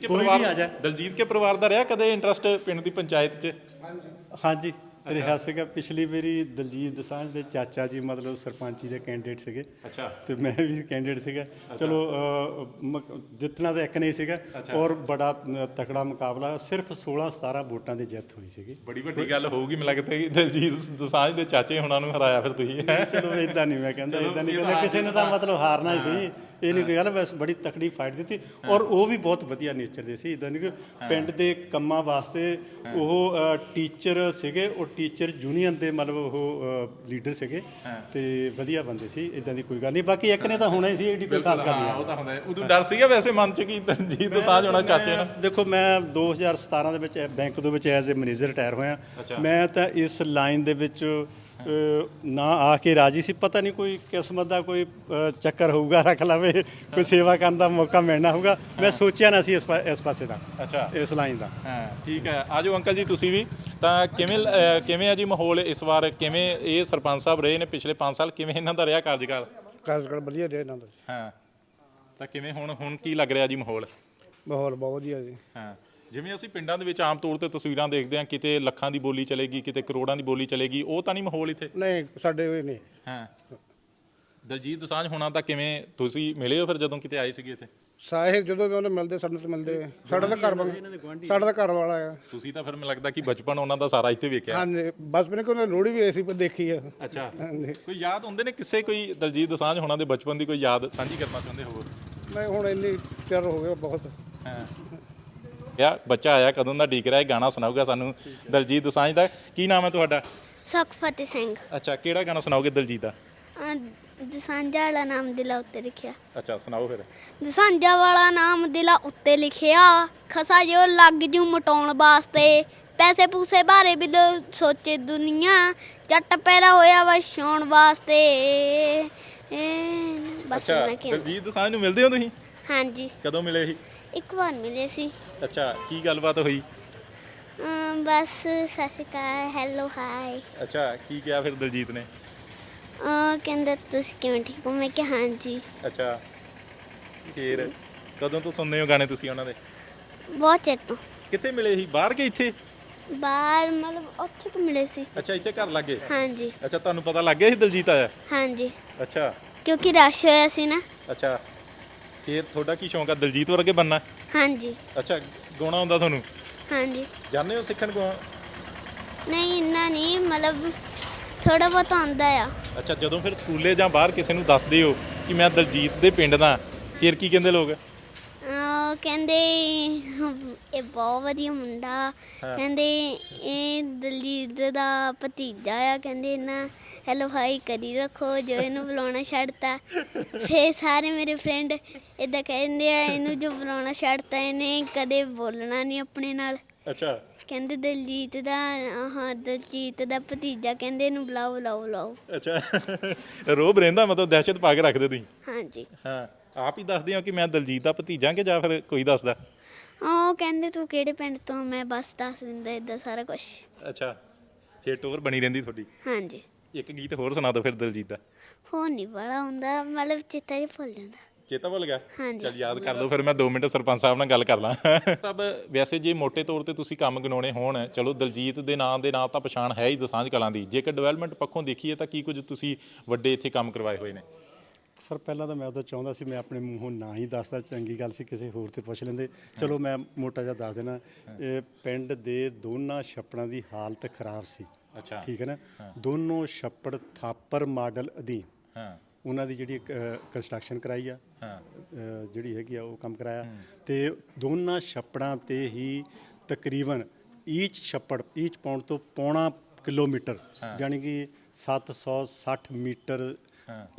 ਕੇ ਪਰਿਵਾਰ। ਦਲਜੀਤ ਕੇ ਪਰਿਵਾਰ ਦਾ ਰਿਹਾ ਕਦੇ ਇੰਟਰਸਟ ਪਿੰਡ ਦੀ ਪੰਚਾਇਤ 'ਚ? ਹਾਂਜੀ। ਰਿਹਾ ਸੀਗਾ। ਪਿਛਲੀ ਵਾਰੀ ਦਲਜੀਤ ਦਸਾਂਝ ਦੇ ਚਾਚਾ ਜੀ ਮਤਲਬ ਸਰਪੰਚੀ ਦੇ ਕੈਂਡੀਡੇਟ ਸੀਗੇ। ਅੱਛਾ। ਤੇ ਮੈਂ ਵੀ ਕੈਂਡੀਡੇਟ ਸੀਗਾ। ਚਲੋ ਅਹ, ਜਿੱਤਣਾ ਤਾਂ ਇੱਕ ਨਹੀਂ ਸੀਗਾ। ਔਰ ਬੜਾ ਤਕੜਾ ਮੁਕਾਬਲਾ। ਸਿਰਫ 16 17 ਵੋਟਾਂ ਦੀ ਜਿੱਤ ਹੋਈ ਸੀਗੀ। ਬੜੀ ਵੱਡੀ ਗੱਲ ਹੋਊਗੀ ਮੈਨੂੰ ਲੱਗਦਾ ਕਿ ਦਲਜੀਤ ਦਸਾਂਝ ਦੇ ਚਾਚੇ ਹੁਣਾਂ ਨੂੰ ਹਰਾਇਆ ਫਿਰ ਤੁਸੀਂ? ਚਲੋ ਇਦਾਂ ਨਹੀਂ ਮੈਂ ਕਹਿੰਦਾ ਇਦਾਂ ਨਹੀਂ ਕਹਿੰਦਾ। ਕਿਸੇ ਨੇ ਤਾਂ ਮਤਲਬ ਹਾਰਨਾ ਹੀ ਸੀ। ਇਹ ਨਹੀਂ ਕੋਈ ਗੱਲ ਬਸ ਬੜੀ ਤਕੜੀ ਫਾਈਟ ਦਿੱਤੀ। ਔਰ ਉਹ ਵੀ ਬਹੁਤ ਵਧੀਆ ਨੇਚਰ ਦੇ ਸੀ ਇਦਾਂ ਨਹੀਂ ਕਿ ਪਿੰਡ ਦੇ ਕੰਮਾਂ ਵਾਸਤੇ ਉਹ ਟੀਚਰ ਸੀਗੇ ਉਹ ਟੀਚਰ ਯੂਨੀਅਨ ਦੇ ਮਤਲਬ ਉਹ ਲੀਡਰ ਸੀਗੇ ਤੇ ਵਧੀਆ ਬੰਦੇ ਸੀ ਇਦਾਂ ਦੀ ਕੋਈ ਗੱਲ ਨਹੀਂ। ਬਾਕੀ ਇੱਕ ਨੇ ਤਾਂ ਹੋਣਾ ਹੀ ਸੀ ਏਡੀ ਕੋਈ ਖਾਸ ਗੱਲ ਨਹੀਂ ਉਹ ਤਾਂ ਹੁੰਦਾ। ਹੈ। ਉਦੋਂ ਡਰ ਸੀਗਾ ਵੈਸੇ ਮਨ 'ਚ ਕਿ ਦਲਜੀਤ ਦਸਾਂਝ ਹੋਣਾ ਚਾਚੇ ਨਾਲ। ਦੇਖੋ ਮੈਂ 2017 ਦੇ ਵਿੱਚ ਬੈਂਕ ਦੇ ਵਿੱਚ ਐਜ਼ ਅ ਮੈਨੇਜਰ ਰਿਟਾਇਰ ਹੋਇਆ। ਮੈਂ ਤਾਂ ਇਸ ਲਾਈਨ ਦੇ ਵਿੱਚ ਨਾ ਆ ਕੇ ਰਾਜੀ ਸੀ। ਪਤਾ ਨਹੀਂ ਕੋਈ ਕਿਸਮਤ ਦਾ ਕੋਈ ਅ, ਚੱਕਰ ਹੋਊਗਾ ਰੱਖ ਲਵੇ ਕੋਈ ਸੇਵਾ ਕਰਨ ਦਾ ਮੌਕਾ ਮਿਲਣਾ ਹੋਊਗਾ। ਮੈਂ ਸੋਚਿਆ ਨਾ ਸੀ ਇਸ ਪਾ- ਇਸ ਪਾਸੇ ਦਾ ਅੱਛਾ। ਇਸ ਲਾਈਨ ਦਾ। ਹਾਂ ਠੀਕ ਹੈ। ਆਜੋ ਅੰਕਲ ਜੀ ਤੁਸੀਂ ਵੀ। ਤਾਂ ਕਿਵੇਂ ਅਹ ਕਿਵੇਂ ਹੈ ਜੀ ਮਾਹੌਲ ਇਸ ਵਾਰ? ਕਿਵੇਂ ਇਹ ਸਰਪੰਚ ਸਾਹਿਬ ਰਹੇ ਨੇ ਪਿਛਲੇ 5 ਸਾਲ? ਕਿਵੇਂ ਇਹਨਾਂ ਦਾ ਰਿਹਾ ਕਾਰਜਕਾਲ? ਕਾਰਜਕਾਲ ਵਧੀਆ ਰਿਹਾ ਇਹਨਾਂ ਦਾ ਜੀ। ਹਾਂ। ਤਾਂ ਕਿਵੇਂ ਹੁਣ ਹੁਣ ਕੀ ਲੱਗ ਰਿਹਾ ਜੀ ਮਾਹੌਲ? ਮਾਹੌਲ ਬਹੁਤ ਵਧੀਆ ਜੀ। ਹਾਂ। ਜਿਵੇਂ ਅਸੀਂ ਪਿੰਡਾਂ ਦੇ ਵਿੱਚ ਆਮ ਤੌਰ ਤੇ ਤਸਵੀਰਾਂ ਦੇਖਦੇ ਹਾਂ ਕਿਤੇ ਲੱਖਾਂ ਦੀ ਬੋਲੀ ਚਲੇਗੀ ਕਿਤੇ ਕਰੋੜਾਂ ਦੀ ਬੋਲੀ ਚਲੇਗੀ ਉਹ ਤਾਂ ਨਹੀਂ ਮਾਹੌਲ ਇੱਥੇ? ਨਹੀਂ ਸਾਡੇ ਵੀ ਨਹੀਂ। ਹਾਂ। ਦਲਜੀਤ ਦਸਾਂਝ ਹੋਣਾ ਤਾਂ ਕਿਵੇਂ ਤੁਸੀਂ ਮਿਲੇ ਹੋ ਫਿਰ ਜਦੋਂ ਕਿਤੇ ਆਏ ਸੀਗੇ ਇੱਥੇ? ਸਾਹਿਬ ਜਦੋਂ ਵੀ ਉਹਨੂੰ ਮਿਲਦੇ ਸਾਨੂੰ ਤਾਂ ਮਿਲਦੇ। ਸਾਡਾ ਤਾਂ ਘਰ ਬਣ- ਸਾਡਾ ਤਾਂ ਘਰ ਵਾਲਾ ਆ। ਤੁਸੀਂ ਤਾਂ ਫਿਰ ਮੈਨੂੰ ਲੱਗਦਾ ਕਿ ਬਚਪਨ ਉਹਨਾਂ ਦਾ ਸਾਰਾ ਇੱਥੇ ਵੇਖਿਆ। ਹਾਂਜੀ ਬਸ ਮੈਨੂੰ ਕੋਈ ਲੋੜੀ ਵੀ ਐਸੀ ਪਰ ਦੇਖੀ ਆ। ਅੱਛਾ। ਹਾਂਜੀ। ਕੋਈ ਯਾਦ ਹੁੰਦੇ ਨੇ ਕਿਸੇ ਕੋਈ ਦਲਜੀਤ ਦਸਾਂਝ ਹੋਣਾ ਦੇ ਬਚਪਨ ਦੀ ਕੋਈ ਯਾਦ ਸਾਂਝੀ ਕਰਨਾ ਚਾਹੁੰਦੇ ਹੋ ਮੈਂ ਹੁਣ ਇੰਨੀ ਚਿਰ ਹੋ ਗਿਆ ਬਹੁਤ। ਹਾਂ। ਯਾ ਬੱਚਾ ਆਇਆ ਕਦੋਂ ਦਾ ਡੀਕ ਰਿਹਾ ਹੈ ਗਾਣਾ ਸੁਣਾਊਗਾ ਸਾਨੂੰ ਦਲਜੀਤ ਦੋਸਾਂਝ ਦਾ। ਕੀ ਨਾਮ ਹੈ ਤੁਹਾਡਾ? ਸੁਖਫਤਿਹ ਸਿੰਘ। ਅੱਛਾ ਕਿਹੜਾ ਗਾਣਾ ਸੁਣਾਓਗੇ ਦਲਜੀਤ ਦਾ? ਦਸਾਂਝਾ ਵਾਲਾ ਨਾਮ ਦਿਲਾ ਉੱਤੇ ਲਿਖਿਆ। ਅੱਛਾ ਸੁਣਾਓ ਫਿਰ। ਦਸਾਂਝਾ ਵਾਲਾ ਨਾਮ ਦਿਲਾ ਉੱਤੇ ਲਿਖਿਆ ਖਸਾ ਜੋ ਲੱਗ ਜੂ ਮਟਾਉਣ ਵਾਸਤੇ। ਪੈਸੇ ਪੂਸੇ ਬਾਰੇ ਵੀ ਲੋ- ਸੋਚੇ ਦੁਨੀਆ ਜੱਟ ਪੈਦਾ ਹੋਇਆ ਵਾ ਛਾਉਣ ਵਾਸਤੇ। ਇਹ ਬਸ ਅੱਛਾ ਮੈਂ ਕੀ ਦਲਜੀਤ ਦੋਸਾਂਝ ਨੂੰ ਮਿਲਦੇ ਹੋ ਤੁਸੀਂ? ਹਾਂਜੀ। ਕਦੋਂ ਮਿਲੇ ਸੀ? ਇੱਕ ਵਾਰ ਮਿਲੇ ਸੀ। ਅੱਛਾ ਕੀ ਗੱਲਬਾਤ ਹੋਈ? ਅਮ, ਬਸ ਸਤਿ ਸ਼੍ਰੀ ਅਕਾਲ ਹੈਲੋ ਹਾਈ ਅੱਛਾ ਕੀ ਕਿਹਾ ਫਿਰ ਦਲਜੀਤ ਨੇ? ਅਹ, ਕਹਿੰਦਾ ਤੁਸੀਂ ਕਿਵੇਂ ਠੀਕ ਹੋ? ਮੈਂ ਕਿਹਾ ਹਾਂਜੀ। ਅੱਛਾ ਫਿਰ ਕਦੋਂ ਤੋਂ ਸੁਣਦੇ ਹੋ ਗਾਣੇ ਤੁਸੀਂ ਉਹਨਾਂ ਦੇ? ਬਹੁਤ ਚਿਰ ਤੋਂ। ਕਿੱਥੇ ਮਿਲੇ ਸੀ? ਬਾਹਰ ਕਿ ਇੱਥੇ? ਬਾਹਰ ਮਤਲਬ ਉੱਥੇ ਕਿ ਮਿਲੇ ਸੀ। ਅੱਛਾ ਇੱਥੇ ਘਰ ਲੱਗੇ? ਹਾਂਜੀ। ਅੱਛਾ ਤੁਹਾਨੂੰ ਪਤਾ ਲੱਗ ਗਿਆ ਸੀ ਦਲਜੀਤ ਆਇਆ? ਹਾਂਜੀ। ਅੱਛਾ। ਕਿਉਂਕਿ ਰਸ਼ ਹੋਇਆ ਸੀ ਨਾ। ਅੱਛਾ। ਫਿਰ ਤੁਹਾਡਾ ਕੀ ਸ਼ੌਂਕ ਆ? ਦਲਜੀਤ ਵਰਗੇ ਬੰਨਾ? ਹਾਂਜੀ। ਅੱਛਾ ਗਾਉਣਾ ਹੁੰਦਾ ਤੁਹਾਨੂੰ? ਹਾਂਜੀ। ਜਾਣਦੇ ਹੋ ਸਿੱਖਣ ਕੋ ਨਹੀਂ ਇੰਨਾ ਨਹੀਂ ਮਤਲਬ ਥੋੜਾ ਬਹੁਤ ਆਉਂਦਾ ਆ। ਅੱਛਾ ਜਦੋਂ ਫਿਰ ਸਕੂਲੇ ਜਾਂ ਬਾਹਰ ਕਿਸੇ ਨੂੰ ਦੱਸਦੇ ਹੋ ਕਿ ਮੈਂ ਦਲਜੀਤ ਦੇ ਪਿੰਡ ਦਾ ਫਿਰ ਕੀ ਕਹਿੰਦੇ ਲੋਕ? ਕਹਿੰਦੇ ਇਹ ਬਹੁਤ ਵਧੀਆ ਮੁੰਡਾ। ਕਹਿੰਦੇ ਇਹ ਦਲਜੀਤ ਦਾ ਭਤੀਜਾ ਆ। ਕਹਿੰਦੇ ਨਾ ਹੈਲੋ ਹਾਈ ਕਰੀ ਰੱਖੋ ਜੋ ਇਹਨੂੰ ਬੁਲਾਉਣਾ ਛੱਡਤਾ। ਫੇ ਸਾਰੇ ਮੇਰੇ ਫਰੈਂਡ ਇਦਾਂ ਕਹਿੰਦੇ ਆ ਇਹਨੂੰ ਜੋ ਬੁਲਾਉਣਾ ਛੱਡਤਾ ਇਹਨੇ ਕਦੇ ਬੋਲਣਾ ਨਹੀਂ ਆਪਣੇ ਨਾਲ। ਅੱਛਾ। ਕਹਿੰਦੇ ਦਲਜੀਤ ਦਾ ਹਾਂ ਦਲਜੀਤ ਦਾ ਭਤੀਜਾ ਕਹਿੰਦੇ ਇਹਨੂੰ ਬੁਲਾਓ ਬੁਲਾਓ ਬੁਲਾਓ। ਅੱਛਾ। ਰੋਬ ਰਹਿੰਦਾ ਮਤਲਬ ਦਹਿਸ਼ਤ ਪਾ ਕੇ ਰੱਖਦੇ ਤੁਸੀਂ? ਹਾਂਜੀ। ਹਾਂ। ਆਪ ਹੀ ਦੱਸਦੇ ਹੋ ਕਿ ਮੈਂ ਦਲਜੀਤ ਦਾ ਭਤੀਜਾ ਕਿ ਜਾਂ ਫਿਰ ਕੋਈ ਦੱਸਦਾ? ਉਹ ਕਹਿੰਦੇ ਤੂੰ ਕਿਹੜੇ ਪਿੰਡ ਤੋਂ? ਮੈਂ ਬਸ ਦੱਸ ਦਿੰਦਾ ਇਦਾਂ ਸਾਰਾ ਕੁਝ ਅੱਛਾ ਫਿਰ ਟੋਰ ਬਣੀ ਰਹਿੰਦੀ ਤੁਹਾਡੀ? ਹਾਂਜੀ। ਇੱਕ ਗੀਤ ਹੋਰ ਸੁਣਾ ਦਿਓ ਫਿਰ ਦਲਜੀਤ ਦਾ। ਹੋ ਨਹੀਂ ਬੜਾ ਹੁੰਦਾ ਮਤਲਬ ਚਿੱਤਾ ਜਿਹਾ ਭੁੱਲ ਜਾਂਦਾ। ਚੇਤਾ ਭੁੱਲ ਗਿਆ? ਹਾਂਜੀ। ਚਲ ਯਾਦ ਕਰ ਲਓ ਫਿਰ ਮੈਂ 2 ਮਿੰਟ ਸਰਪੰਚ ਸਾਹਿਬ ਨਾਲ ਗੱਲ ਕਰ ਲਾਂ। ਸਭ ਵੈਸੇ ਜੇ ਮੋٹے ਤੌਰ ਤੇ ਤੁਸੀਂ ਕੰਮ ਗਨਾਉਣੇ ਹੋਣ ਚਲੋ ਦਲਜੀਤ ਦੇ ਨਾਂ ਦੇ ਨਾਂ ਤਾਂ ਪਛਾਣ ਹੈ ਹੀ ਦਸਾਂਝ ਕਲਾਂ ਦੀ। ਜੇਕਰ ਡਿਵੈਲਪਮੈਂਟ ਪੱਖੋਂ ਦੇਖੀਏ ਤਾਂ ਕੀ ਕੁਝ ਤੁਸੀਂ ਵੱਡੇ ਇੱਥੇ ਕੰਮ ਕਰਵਾਏ ਹੋਏ ਨੇ? ਸਰ ਪਹਿਲਾਂ ਤਾਂ ਮੈਂ ਉਦੋਂ ਚਾਹੁੰਦਾ ਸੀ ਮੈਂ ਆਪਣੇ ਮੂੰਹੋਂ ਨਾ ਹੀ ਦੱਸਦਾ ਚੰਗੀ ਗੱਲ ਸੀ ਕਿਸੇ ਹੋਰ ਤੇ ਪੁੱਛ ਲੈਂਦੇ। ਚਲੋ ਮੈਂ ਮੋਟਾ ਜਿਹਾ ਦੱਸ ਦੇਣਾ ਇਹ ਪਿੰਡ ਦੇ ਦੋਨਾਂ ਛੱਪੜਾਂ ਦੀ ਹਾਲਤ ਖਰਾਬ ਸੀ। ਅੱਛਾ। ਠੀਕ ਹੈ ਨਾ? ਦੋਨੋਂ ਛੱਪੜ ਥਾਪਰ ਮਾਡਲ ਅਧੀਨ। ਹਾਂ। ਉਹਨਾਂ ਦੀ ਜਿਹੜੀ ਕੰਸਟਰਕਸ਼ਨ ਕਰਾਈ ਆ। ਹਾਂ। ਜਿਹੜੀ ਹੈਗੀ ਆ ਉਹ ਕੰਮ ਕਰਾਇਆ। ਤੇ ਦੋਨਾਂ ਛੱਪੜਾਂ ਤੇ ਹੀ ਤਕਰੀਬਨ ਈਚ ਛੱਪੜ ਈਚ ਪਾਉਣ ਤੋਂ ਪੌਣਾ ਕਿਲੋਮੀਟਰ ਯਾਨੀ ਕਿ 760 ਮੀਟਰ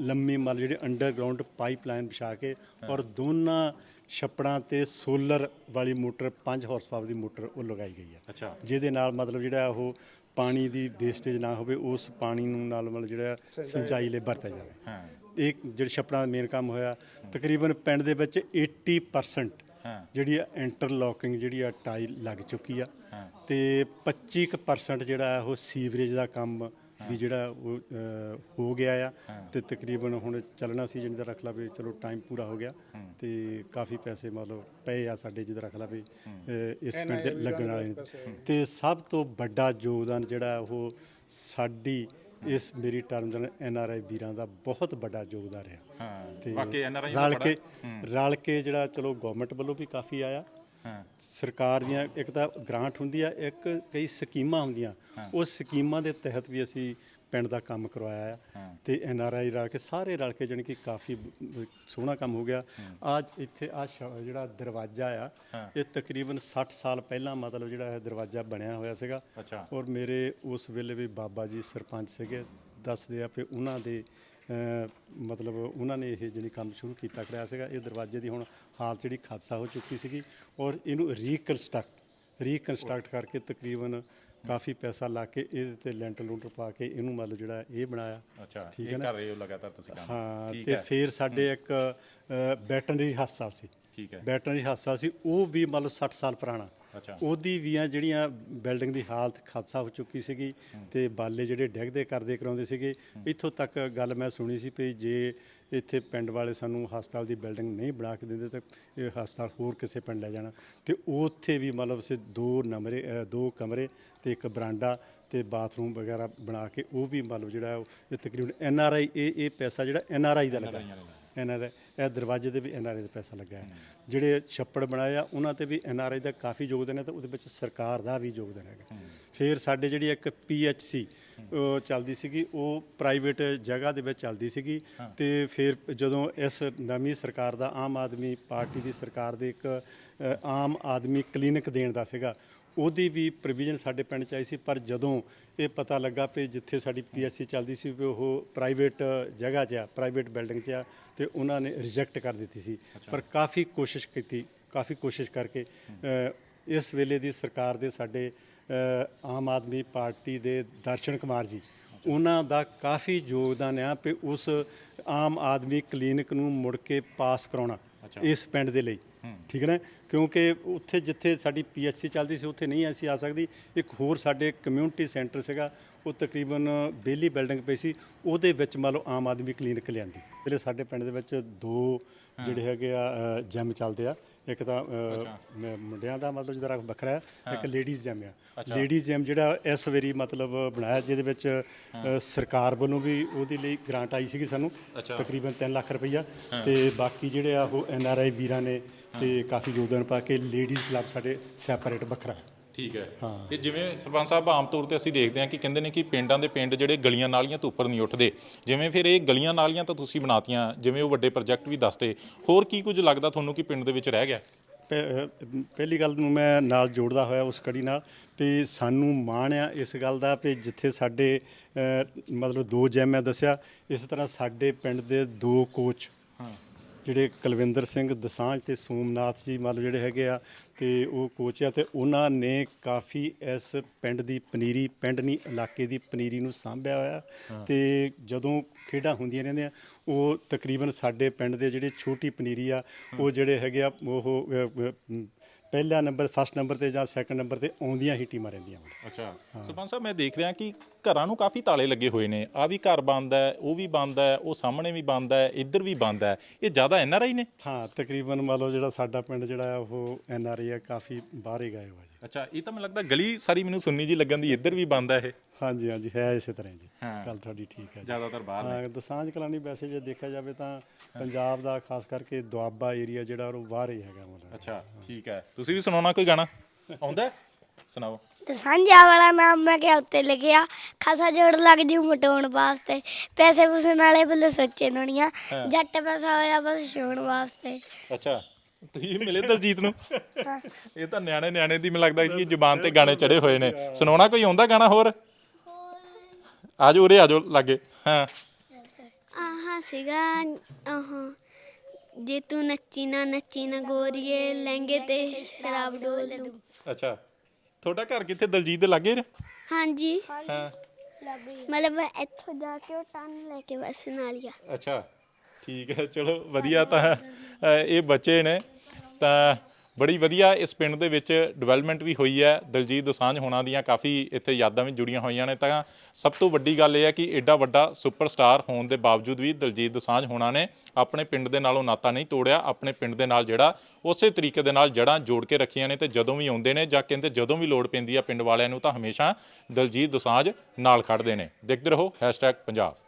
ਲੰਮੀ ਮਲ ਜਿਹੜੇ ਅੰਡਰਗਰਾਉਂਡ ਪਾਈਪਲਾਈਨ ਵਿਛਾ ਕੇ ਔਰ ਦੋਨਾਂ ਛੱਪੜਾਂ ਤੇ ਸੋਲਰ ਵਾਲੀ ਮੋਟਰ 5 ਹਾਰਸ ਪਾਵਰ ਦੀ ਮੋਟਰ ਉਹ ਲਗਾਈ ਗਈ ਆ ਅੱਛਾ। ਜਿਹਦੇ ਨਾਲ ਮਤਲਬ ਜਿਹੜਾ ਉਹ ਪਾਣੀ ਦੀ ਵੇਸਟੇਜ ਨਾ ਹੋਵੇ ਉਸ ਪਾਣੀ ਨੂੰ ਨਾਲ ਮਤਲਬ ਜਿਹੜਾ ਸਿੰਚਾਈ ਲਈ ਵਰਤਿਆ ਜਾਵੇ। ਹਾਂ। ਇਹ ਜਿਹੜੇ ਛੱਪੜਾਂ ਦਾ ਮੇਨ ਕੰਮ ਹੋਇਆ ਤਕਰੀਬਨ ਪਿੰਡ ਦੇ ਵਿੱਚ 80% ਹਾਂ। ਜਿਹੜੀ ਆ ਇੰਟਰਲੋਕਿੰਗ ਜਿਹੜੀ ਆ ਟਾਈਲ ਲੱਗ ਚੁੱਕੀ ਆ ਹਾਂ। ਤੇ 25% ਜਿਹੜਾ ਹੈ ਉਹ ਸੀਵਰੇਜ ਦਾ ਕੰਮ ਵੀ ਜਿਹੜਾ ਉਹ ਅ, ਹੋ ਗਿਆ ਆ ਤੇ ਤਕਰੀਬਨ ਹੁਣ ਚੱਲਣਾ ਸੀ ਜਿਹਦਾ ਰੱਖ ਲਾ ਵੀ ਚਲੋ ਟਾਈਮ ਪੂਰਾ ਹੋ ਗਿਆ ਤੇ ਕਾਫੀ ਪੈਸੇ ਮਤਲਬ ਪਏ ਆ ਸਾਡੇ ਜਿਹਦਾ ਰੱਖ ਲਾ ਵੀ ਅ, ਇਸ ਪਿੰਡ ਦੇ ਲੱਗਣ ਵਾਲੇ ਨੇ। ਤੇ ਸਭ ਤੋਂ ਵੱਡਾ ਯੋਗਦਾਨ ਜਿਹੜਾ ਉਹ ਸਾਡੀ ਇਸ ਮੇਰੀ ਟਰਮ ਦੇ ਐਨ ਆਰ ਆਈ ਵੀਰਾਂ ਦਾ ਬਹੁਤ ਵੱਡਾ ਯੋਗਦਾਨ ਰਿਹਾ। ਹਾਂ ਤੇ ਬਾਕੀ ਐਨਆਰਆਈ ਰਲ ਕੇ ਰਲ ਕੇ ਜਿਹੜਾ ਚਲੋ ਗਵਰਨਮੈਂਟ ਵੱਲੋਂ ਵੀ ਕਾਫੀ ਆਇਆ ਸਰਕਾਰ ਦੀਆਂ ਇੱਕ ਤਾਂ ਗ੍ਰਾਂਟ ਹੁੰਦੀ ਆ ਇੱਕ ਕਈ ਸਕੀਮਾਂ ਹੁੰਦੀਆਂ। ਉਹ ਸਕੀਮਾਂ ਦੇ ਤਹਿਤ ਵੀ ਅਸੀਂ ਪਿੰਡ ਦਾ ਕੰਮ ਕਰਵਾਇਆ ਆ ਤੇ ਐਨ ਆਰ ਆਈ ਰਲ ਕੇ ਸਾਰੇ ਰਲ ਕੇ ਜਾਣੀ ਕਿ ਕਾਫੀ ਸੋਹਣਾ ਕੰਮ ਹੋ ਗਿਆ। ਅੱਜ ਇੱਥੇ ਆ ਜਿਹੜਾ ਦਰਵਾਜ਼ਾ ਆ ਇਹ ਤਕਰੀਬਨ 60 ਸਾਲ ਪਹਿਲਾਂ ਮਤਲਬ ਜਿਹੜਾ ਇਹ ਦਰਵਾਜ਼ਾ ਬਣਿਆ ਹੋਇਆ ਸੀਗਾ। ਔਰ ਮੇਰੇ ਉਸ ਵੇਲੇ ਵੀ ਬਾਬਾ ਜੀ ਸਰਪੰਚ ਸੀਗੇ ਦੱਸਦੇ ਆ ਕਿ ਉਹਨਾਂ ਦੇ ਮਤਲਬ ਉਹਨਾਂ ਨੇ ਇਹ ਜਿਹੜੀ ਕੰਮ ਸ਼ੁਰੂ ਕੀਤਾ ਕਰਾਇਆ ਸੀਗਾ। ਇਹ ਦਰਵਾਜ਼ੇ ਦੀ ਹੁਣ ਹਾਲਤ ਜਿਹੜੀ ਖਾਦਸਾ ਹੋ ਚੁੱਕੀ ਸੀਗੀ ਔਰ ਇਹਨੂੰ ਰੀਕਨਸਟਰਕਟ ਰੀਕਨਸਟਰਕਟ ਕਰਕੇ ਤਕਰੀਬਨ ਕਾਫੀ ਪੈਸਾ ਲਾ ਕੇ ਇਹਦੇ ਤੇ ਲੈਂਟਰ ਲੂੰਟਰ ਪਾ ਕੇ ਇਹਨੂੰ ਮਤਲਬ ਜਿਹੜਾ ਇਹ ਬਣਾਇਆ। ਅੱਛਾ ਠੀਕ ਹੈ ਨਾ? ਕਰ ਰਹੇ ਹੋ ਲਗਾਤਾਰ ਤੁਸੀਂ ਕੰਮ? ਹਾਂ ਤੇ। ਫਿਰ ਸਾਡੇ ਇੱਕ ਵੈਟਰਨਰੀ ਹਸਪਤਾਲ ਸੀ। ਠੀਕ ਹੈ। ਵੈਟਰਨਰੀ ਹਸਪਤਾਲ ਸੀ ਉਹ ਵੀ ਮਤਲਬ 60 ਸਾਲ ਪੁਰਾਣਾ। ਉਹਦੀ ਵੀ ਆ ਜਿਹੜੀਆਂ ਬਿਲਡਿੰਗ ਦੀ ਹਾਲਤ ਖਾਦਸਾ ਹੋ ਚੁੱਕੀ ਸੀਗੀ ਤੇ ਬਾਲੇ ਜਿਹੜੇ ਡਿੱਗਦੇ ਕਰਦੇ ਕਰਾਉਂਦੇ ਸੀਗੇ ਇੱਥੋਂ ਤੱਕ ਗੱਲ ਮੈਂ ਸੁਣੀ ਸੀ ਵੀ ਜੇ ਇੱਥੇ ਪਿੰਡ ਵਾਲੇ ਸਾਨੂੰ ਹਸਪਤਾਲ ਦੀ ਬਿਲਡਿੰਗ ਨਹੀਂ ਬਣਾ ਕੇ ਦਿੰਦੇ ਤਾਂ ਇਹ ਹਸਪਤਾਲ ਹੋਰ ਕਿਸੇ ਪਿੰਡ ਲੈ ਜਾਣਾ। ਤੇ ਉੱਥੇ ਵੀ ਮਤਲਬ ਸੇ ਦੋ ਨਮਰੇ ਦੋ ਕਮਰੇ ਤੇ ਇੱਕ ਬਰਾਂਡਾ ਤੇ ਬਾਥਰੂਮ ਵਗੈਰਾ ਬਣਾ ਕੇ ਉਹ ਵੀ ਮਤਲਬ ਜਿਹੜਾ ਇਹ ਤਕਰੀਬਨ ਐਨ ਆਰ ਆਈ ਇਹ ਇਹ ਪੈਸਾ ਜਿਹੜਾ ਐਨ ਆਰ ਆਈ ਦਾ ਲੱਗਾ। ਇਹਨਾਂ ਦਾ ਇਹ ਦਰਵਾਜ਼ੇ ਤੇ ਵੀ ਐਨ ਆਰ ਆਈ ਦਾ ਪੈਸਾ ਲੱਗਾ ਹੈ। ਜਿਹੜੇ ਛੱਪੜ ਬਣਾਏ ਆ ਉਹਨਾਂ ਤੇ ਵੀ ਐਨ ਆਰ ਆਈ ਦਾ ਕਾਫੀ ਯੋਗਦਾਨ ਹੈ ਤੇ ਉਹਦੇ ਵਿੱਚ ਸਰਕਾਰ ਦਾ ਵੀ ਯੋਗਦਾਨ ਹੈਗਾ। ਫਿਰ ਸਾਡੇ ਜਿਹੜੀ ਇੱਕ ਪੀ ਐਚ ਸੀ ਉਹ ਚੱਲਦੀ ਸੀਗੀ ਉਹ ਪ੍ਰਾਈਵੇਟ ਜਗ੍ਹਾ ਦੇ ਵਿੱਚ ਚੱਲਦੀ ਸੀਗੀ ਤੇ ਫਿਰ ਜਦੋਂ ਇਸ ਨਵੀਂ ਸਰਕਾਰ ਦਾ ਆਮ ਆਦਮੀ ਪਾਰਟੀ ਦੀ ਸਰਕਾਰ ਦੇ ਇੱਕ ਆਮ ਆਦਮੀ ਕਲੀਨਿਕ ਦੇਣ ਦਾ ਸੀਗਾ ਉਹਦੀ ਵੀ ਪ੍ਰੋਵੀਜ਼ਨ ਸਾਡੇ ਪਿੰਡ ਚ ਆਈ ਸੀ ਪਰ ਜਦੋਂ ਇਹ ਪਤਾ ਲੱਗਾ ਕਿ ਜਿੱਥੇ ਸਾਡੀ ਪੀਐਸਸੀ ਚੱਲਦੀ ਸੀ ਵੀ ਉਹ ਪ੍ਰਾਈਵੇਟ ਜਗ੍ਹਾ 'ਚ ਆ ਪ੍ਰਾਈਵੇਟ ਬਿਲਡਿੰਗ 'ਚ ਆ ਤੇ ਉਹਨਾਂ ਨੇ ਰਿਜੈਕਟ ਕਰ ਦਿੱਤੀ ਸੀ। ਪਰ ਕਾਫੀ ਕੋਸ਼ਿਸ਼ ਕੀਤੀ ਕਾਫੀ ਕੋਸ਼ਿਸ਼ ਕਰਕੇ ਇਸ ਵੇਲੇ ਦੀ ਸਰਕਾਰ ਦੇ ਸਾਡੇ ਆਮ ਆਦਮੀ ਪਾਰਟੀ ਦੇ ਦਰਸ਼ਨ ਕੁਮਾਰ ਜੀ ਉਹਨਾਂ ਦਾ ਕਾਫੀ ਯੋਗਦਾਨ ਆ ਕਿ ਉਸ ਆਮ ਆਦਮੀ ਕਲੀਨਿਕ ਨੂੰ ਮੁੜ ਕੇ ਪਾਸ ਕਰਾਉਣਾ ਇਸ ਪਿੰਡ ਦੇ ਲਈ। ਠੀਕ ਹੈ ਨਾ? ਕਿਉਂਕਿ ਉੱਥੇ ਜਿੱਥੇ ਸਾਡੀ ਪੀਐਚਸੀ ਚੱਲਦੀ ਸੀ, ਉੱਥੇ ਨਹੀਂ ਅਸੀਂ ਆ ਸਕਦੀ। ਇੱਕ ਹੋਰ ਸਾਡੇ ਕਮਿਊਨਿਟੀ ਸੈਂਟਰ ਸੀਗਾ, ਉਹ ਤਕਰੀਬਨ ਬੇਲੀ ਬਿਲਡਿੰਗ ਪਈ ਸੀ। ਉਹਦੇ ਵਿੱਚ ਮੰਨ ਲਓ ਆਮ ਆਦਮੀ ਕਲੀਨਿਕ ਲਿਆਂਦੀ। ਜਿਹੜੇ ਸਾਡੇ ਪਿੰਡ ਦੇ ਵਿੱਚ ਦੋ ਜਿਹੜੇ ਹੈਗੇ ਆ ਜਿਮ ਚੱਲਦੇ ਆ। ਇੱਕ ਤਾਂ ਅ, ਮ- ਮੁੰਡਿਆਂ ਦਾ ਮਤਲਬ ਜਿਹੜਾ ਵੱਖਰਾ ਹੈ ਇੱਕ ਲੇਡੀਜ਼ ਜਿਮ ਆ। ਲੇਡੀਜ਼ ਜਿਮ ਜਿਹੜਾ ਇਸ ਵਾਰੀ ਮਤਲਬ ਬਣਾਇਆ ਜਿਹਦੇ ਵਿੱਚ ਸਰਕਾਰ ਵੱਲੋਂ ਵੀ ਉਹਦੇ ਲਈ ਗ੍ਰਾਂਟ ਆਈ ਸੀਗੀ ਸਾਨੂੰ ਤਕਰੀਬਨ 3 ਲੱਖ ਰੁਪਈਆ। ਤੇ ਬਾਕੀ ਜਿਹੜੇ ਆ ਉਹ ਐਨ ਆਰ ਆਈ ਵੀਰਾਂ ਨੇ ਤੇ ਕਾਫੀ ਯੋਗਦਾਨ ਪਾ ਕੇ ਲੇਡੀਜ਼ ਕਲੱਬ ਸਾਡੇ ਸੈਪਰੇਟ ਵੱਖਰਾ ਹੈ। ਠੀਕ ਹੈ। ਇਹ ਜਿਵੇਂ ਸਰਪੰਚ ਸਾਹਿਬ ਆਮ ਤੌਰ ਤੇ ਅਸੀਂ ਦੇਖਦੇ ਹਾਂ ਕਿ ਕਹਿੰਦੇ ਨੇ ਕਿ ਪਿੰਡਾਂ ਦੇ ਪਿੰਡ ਜਿਹੜੇ ਗਲੀਆਂ ਨਾਲੀਆਂ ਤੋਂ ਉੱਪਰ ਨਹੀਂ ਉੱਠਦੇ। ਜਿਵੇਂ ਫਿਰ ਇਹ ਗਲੀਆਂ ਨਾਲੀਆਂ ਤਾਂ ਤੁਸੀਂ ਬਣਾਤੀਆਂ ਜਿਵੇਂ ਉਹ ਵੱਡੇ ਪ੍ਰੋਜੈਕਟ ਵੀ ਦੱਸਦੇ। ਹੋਰ ਕੀ ਕੁਝ ਲੱਗਦਾ ਤੁਹਾਨੂੰ ਕਿ ਪਿੰਡ ਦੇ ਵਿੱਚ ਰਹਿ ਗਿਆ? ਪਹਿ- ਪਹਿਲੀ ਗੱਲ ਨੂੰ ਮੈਂ ਨਾਲ ਜੋੜਦਾ ਹੋਇਆ ਉਸ ਕੜੀ ਨਾਲ ਵੀ ਸਾਨੂੰ ਮਾਣ ਆ ਇਸ ਗੱਲ ਦਾ ਵੀ ਜਿੱਥੇ ਸਾਡੇ ਮਤਲਬ ਦੋ ਜੈਮ ਮੈਂ ਦੱਸਿਆ ਇਸ ਤਰ੍ਹਾਂ ਸਾਡੇ ਪਿੰਡ ਦੇ ਦੋ ਕੋਚ ਜਿਹੜੇ ਕੁਲਵਿੰਦਰ ਸਿੰਘ ਦਸਾਂਝ ਤੇ ਸੋਮਨਾਥ ਜੀ ਮਤਲਬ ਜਿਹੜੇ ਹੈਗੇ ਆ ਤੇ ਉਹ ਕੋਚ ਆ ਤੇ ਉਹਨਾਂ ਨੇ ਕਾਫੀ ਇਸ ਪਿੰਡ ਦੀ ਪਨੀਰੀ ਪਿੰਡ ਨਹੀਂ ਇਲਾਕੇ ਦੀ ਪਨੀਰੀ ਨੂੰ ਸਾਂਭਿਆ ਹੋਇਆ। ਤੇ ਜਦੋਂ ਖੇਡਾਂ ਹੁੰਦੀਆਂ ਰਹਿੰਦੀਆਂ ਉਹ ਤਕਰੀਬਨ ਸਾਡੇ ਪਿੰਡ ਦੇ ਜਿਹੜੇ ਛੋਟੀ ਪਨੀਰੀ ਆ ਉਹ ਜਿਹੜੇ ਹੈਗੇ ਆ ਉਹ ਪਹਿਲਾ ਨੰਬਰ ਫਸਟ ਨੰਬਰ ਤੇ ਜਾਂ ਸੈਕੰਡ ਨੰਬਰ ਤੇ ਆਉਂਦੀਆਂ ਹੀ ਟੀਮਾਂ ਰਹਿੰਦੀਆਂ ਹਨ ਅੱਛਾ। ਸਰਪੰਚ ਸਾਹਿਬ ਮੈਂ ਦੇਖ ਰਿਹਾ ਕਿ ਘਰਾਂ ਨੂੰ ਕਾਫੀ ਤਾਲੇ ਲੱਗੇ ਹੋਏ ਨੇ। ਆ ਵੀ ਘਰ ਬੰਦ ਹੈ ਉਹ ਵੀ ਬੰਦ ਹੈ ਉਹ ਸਾਹਮਣੇ ਵੀ ਬੰਦ ਹੈ ਇੱਧਰ ਵੀ ਬੰਦ ਹੈ। ਇਹ ਜ਼ਿਆਦਾ ਐਨ ਆਰ ਆਈ ਨੇ? ਹਾਂ ਤਕਰੀਬਨ ਮੰਨ ਲਓ ਜਿਹੜਾ ਸਾਡਾ ਪਿੰਡ ਜਿਹੜਾ ਆ ਉਹ ਐਨ ਆਰ ਆਈ ਆ ਕਾਫੀ ਬਾਹਰ ਹੀ ਗਏ ਹੋਏ ਜੀ। ਅੱਛਾ ਇਹ ਤਾਂ ਮੈਨੂੰ ਲੱਗਦਾ ਗਲੀ ਸਾਰੀ ਮੈਨੂੰ ਸੁੰਨੀ ਜੀ ਲੱਗਣ ਦੀ ਇੱਧਰ ਵੀ ਬੰਦ ਹੈ ਇਹ। ਹਾਂਜੀ ਹਾਂਜੀ ਹੈ ਇਸੇ ਤਰ੍ਹਾਂ ਜੀ। ਹਾਂ। ਗੱਲ ਤੁਹਾਡੀ ਠੀਕ ਹੈ ਜੀ। ਜ਼ਿਆਦਾਤਰ ਬਾਹਰ ਨੇ। ਹਾਂ ਦਸਾਂਝ ਕਲਾਨੀ ਵੈਸੇ ਜੇ ਦੇਖਿਆ ਜਾਵੇ ਤਾਂ ਪੰਜਾਬ ਦਾ ਖਾਸ ਕਰਕੇ ਦੁਆਬਾ ਏਰੀਆ ਜਿਹੜਾ ਉਹ ਬਾਹਰ ਹੀ ਹੈਗਾ ਮਤਲਬ। ਅੱਛਾ ਠੀਕ ਹੈ। ਤੁਸੀਂ ਵੀ ਸੁਣਾਉਣਾ ਕੋਈ ਗਾਣਾ? ਆਉਂਦਾ ਹੈ? ਸੁਣਾਓ। ਤੇ ਸਾਂਝਾ ਵਾਲਾ ਨਾਮ ਮੈਂ ਕਿਹਾ ਉੱਤੇ ਲਿਖਿਆ ਖਾਸਾ ਜੋੜ ਲੱਗ ਜੂ ਮਟਾਉਣ ਵਾਸਤੇ। ਪੈਸੇ ਪੂਸੇ ਨਾਲੇ ਬੱਲੇ ਸੱਚੇ ਦੁਨੀਆ ਜੱਟ ਪੈਸਾ ਹੋਇਆ ਬਸ ਛੋਣ ਵਾਸਤੇ। ਅੱਛਾ। ਤੁਸੀਂ ਮਿਲੇ ਦਲਜੀਤ ਨੂੰ। ਇਹ ਤਾਂ ਨਿਆਣੇ ਨਿਆਣੇ ਦੀ ਮੈਨੂੰ ਲੱਗਦਾ ਕਿ ਜ਼ੁਬਾਨ ਤੇ ਗਾਣੇ ਚੜੇ ਹੋਏ ਨੇ। ਸੁਣਾਉਣਾ ਕੋਈ ਆਉਂਦਾ ਗਾਣਾ ਹੋਰ? ਆਜੋ ਉਰੇ ਆਜੋ ਲਾਗੇ। ਹਾਂ। ਆਹਾ ਸੀਗਾ ਆਹ। ਜੇ ਤੂੰ ਨੱਚੀ ਨਾ ਨੱਚੀ ਨਾ ਗੋਰੀਏ ਲਹਿੰਗੇ ਤੇ ਸ਼ਰਾਬ ਡੋਲ ਦੂੰ। ਅੱਛਾ। ਤੁਹਾਡਾ ਘਰ ਕਿੱਥੇ? ਦਲਜੀਤ ਦੇ ਲਾਗੇ ਨੇ? ਹਾਂਜੀ। ਹਾਂ। ਮਤਲਬ ਇੱਥੋਂ ਜਾ ਕੇ ਉਹ ਟਨ ਲੈ ਕੇ ਬਸ ਨਾਲ ਹੀ ਆ। ਅੱਛਾ। ਠੀਕ ਹੈ ਚਲੋ ਵਧੀਆ ਤਾਂ ਅ, ਇਹ ਬੱਚੇ ਨੇ ਤਾਂ ਬੜੀ ਵਧੀਆ ਇਸ ਪਿੰਡ ਦੇ ਵਿੱਚ ਡਿਵੈਲਪਮੈਂਟ ਵੀ ਹੋਈ ਹੈ। ਦਲਜੀਤ ਦੋਸਾਂਝ ਹੋਣਾ ਦੀਆਂ ਕਾਫੀ ਇੱਥੇ ਯਾਦਾਂ ਵੀ ਜੁੜੀਆਂ ਹੋਈਆਂ ਨੇ। ਤਾਂ ਸਭ ਤੋਂ ਵੱਡੀ ਗੱਲ ਇਹ ਹੈ ਕਿ ਐਡਾ ਵੱਡਾ ਸੁਪਰਸਟਾਰ ਹੋਣ ਦੇ ਬਾਵਜੂਦ ਵੀ ਦਲਜੀਤ ਦੋਸਾਂਝ ਹੋਣਾ ਨੇ ਆਪਣੇ ਪਿੰਡ ਦੇ ਨਾਲੋਂ ਨਾਤਾ ਨਹੀਂ ਤੋੜਿਆ। ਆਪਣੇ ਪਿੰਡ ਦੇ ਨਾਲ ਜਿਹੜਾ ਉਸੇ ਤਰੀਕੇ ਦੇ ਨਾਲ ਜੜਾਂ ਜੋੜ ਕੇ ਰੱਖੀਆਂ ਨੇ ਤੇ ਜਦੋਂ ਵੀ ਆਉਂਦੇ ਨੇ ਜਾਂ ਕਹਿੰਦੇ ਜਦੋਂ ਵੀ ਲੋੜ ਪੈਂਦੀ ਆ ਪਿੰਡ ਵਾਲਿਆਂ ਨੂੰ ਤਾਂ ਹਮੇਸ਼ਾ ਦਲਜੀਤ ਦੋਸਾਂਝ ਨਾਲ ਖੜਦੇ ਨੇ। ਦੇਖਦੇ ਰਹੋ #ਪੰਜਾਬ।